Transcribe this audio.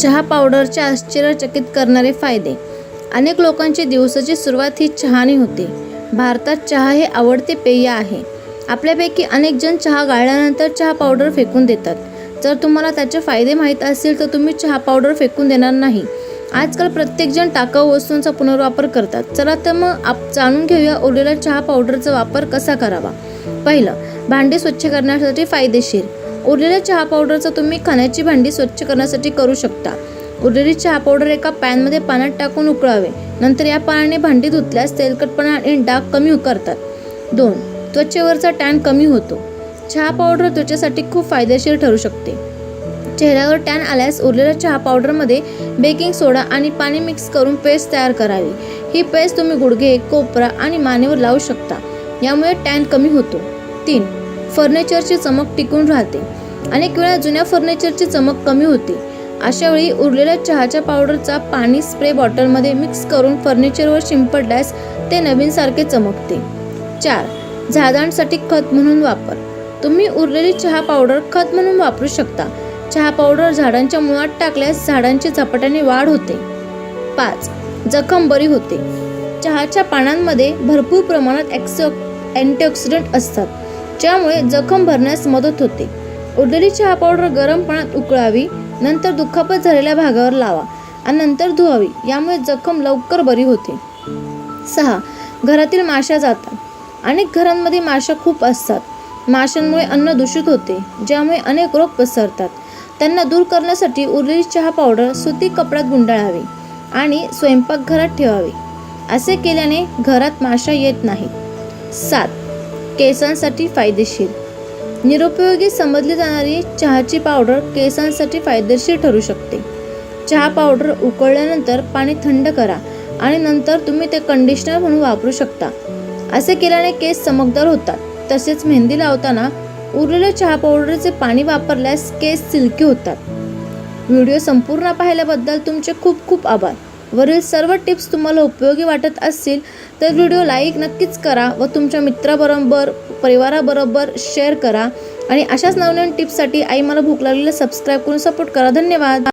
चहा पावडरचे आश्चर्यचकित करणारे फायदे. अनेक लोकांची दिवसाची सुरुवात ही चहाने होते. भारतात चहा हे आवडते पेय आहे. आपल्यापैकी अनेक जण चहा गाळल्यानंतर चहा पावडर फेकून देतात. जर तुम्हाला त्याचे फायदे माहीत असतील तर तुम्ही चहा पावडर फेकून देणार नाही. आजकाल प्रत्येकजण टाकाऊ वस्तूंचा पुनर्वापर करतात. चला तर मग आप जाणून घेऊया उरलेल्या चहा पावडरचा वापर कसा करावा. पहिलं भांडी स्वच्छ करण्यासाठी फायदेशीर. उरलेल्या चहा पावडरचा तुम्ही खाण्याची भांडी स्वच्छ करण्यासाठी करू शकता. उरलेली चहा पावडर एका पॅनमध्ये पाण्यात टाकून उकळावे. नंतर या पाण्याने भांडी धुतल्यास तेलकटपणा आणि डाग कमी करतात दोन त्वचेवरचा टॅन कमी होतो. चहा पावडर त्वचेसाठी खूप फायदेशीर ठरू शकते. चेहऱ्यावर टॅन आल्यास उरलेल्या चहा पावडरमध्ये बेकिंग सोडा आणि पाणी मिक्स करून पेस्ट तयार करावी. ही पेस्ट तुम्ही गुडघे कोपरा आणि मानेवर लावू शकता. यामुळे टॅन कमी होतो. तीन फर्निचरची चमक टिकून राहते. अनेक वेळा जुन्या फर्निचरची चमक कमी होते. अशा वेळी उरलेल्या चहाच्या पावडरचा पाणी स्प्रे बॉटलमध्ये मिक्स करून फर्निचरवर शिंपडल्यास ते नवीनसारखे चमकते. चार झाडांसाठी खत म्हणून वापर. तुम्ही उरलेली चहा पावडर खत म्हणून वापरू शकता. चहा पावडर झाडांच्या मुळात टाकल्यास झाडांची झपाट्याने वाढ होते. पाच जखम बरी होते. चहाच्या पानांमध्ये भरपूर प्रमाणात ॲक्सो अँटीऑक्सिडंट असतात. ज्यामुळे जखम भरण्यास मदत होते. उरलेली चहा पावडर गरम पाण्यात उकळावी नंतर दुखापत झालेल्या भागावर लावा आणि नंतर धुवावी यामुळे जखम लवकर बरी होते. सहा घरातील माशा जातात. अनेक घरांमध्ये माशा खूप असतात. माशांमुळे अन्न दूषित होते ज्यामुळे अनेक रोग पसरतात. त्यांना दूर करण्यासाठी उरलेली चहा पावडर सुती कपड्यात गुंडाळावी आणि स्वयंपाकघरात ठेवावी. असे केल्याने घरात माशा येत नाहीत. सात केसांसाठी फायदेशीर. निरुपयोगी समजली जाणारी चहाची पावडर केसांसाठी फायदेशीर ठरू शकते. चहा पावडर उकळल्यानंतर पाणी थंड करा आणि नंतर तुम्ही ते कंडिशनर म्हणून वापरू शकता. असे केल्याने केस चमकदार होतात. तसेच मेहंदी लावताना उरलेल्या चहा पावडरचे पाणी वापरल्यास केस सिल्की होतात. व्हिडिओ संपूर्ण पाहिल्याबद्दल तुमचे खूप खूप आभार. वरील सर्व टिप्स तुम्हाला उपयोगी वाटत असतील तर व्हिडिओ लाईक नक्कीच करा व तुमच्या मित्राबरोबर परिवाराबरोबर शेअर करा. आणि अशाच नवनवीन टिप्ससाठी आई मला भूक लागलेलं सबस्क्राईब करून सपोर्ट करा. धन्यवाद.